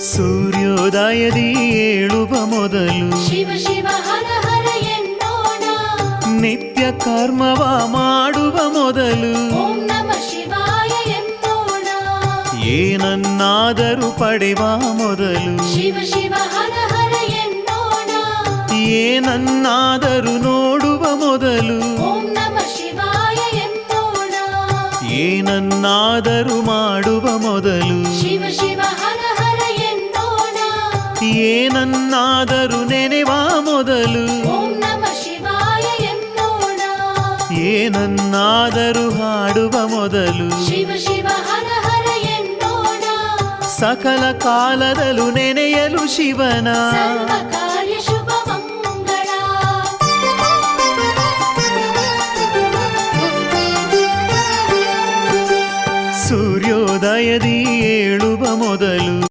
ಸೂರ್ಯೋದಯದಿ ಏಳುವ ಮೊದಲು ನಿತ್ಯ ಕರ್ಮವ ಮಾಡುವ ಮೊದಲು ಏನನ್ನಾದರೂ ಪಡೆವ ಮೊದಲು ಏನನ್ನಾದರೂ ನೋಡುವ ಮೊದಲು ಏನನ್ನಾದರೂ ಮಾಡುವ ಮೊದಲು ಏನನ್ನಾದರೂ ನೆನೆವ ಮೊದಲು ಏನನ್ನಾದರೂ ಹಾಡುವ ಮೊದಲು ಸಕಲ ಕಾಲದಲ್ಲೂ ನೆನೆಯಲು ಶಿವನ ಸೂರ್ಯೋದಯದಿ ಏಳುವ ಮೊದಲು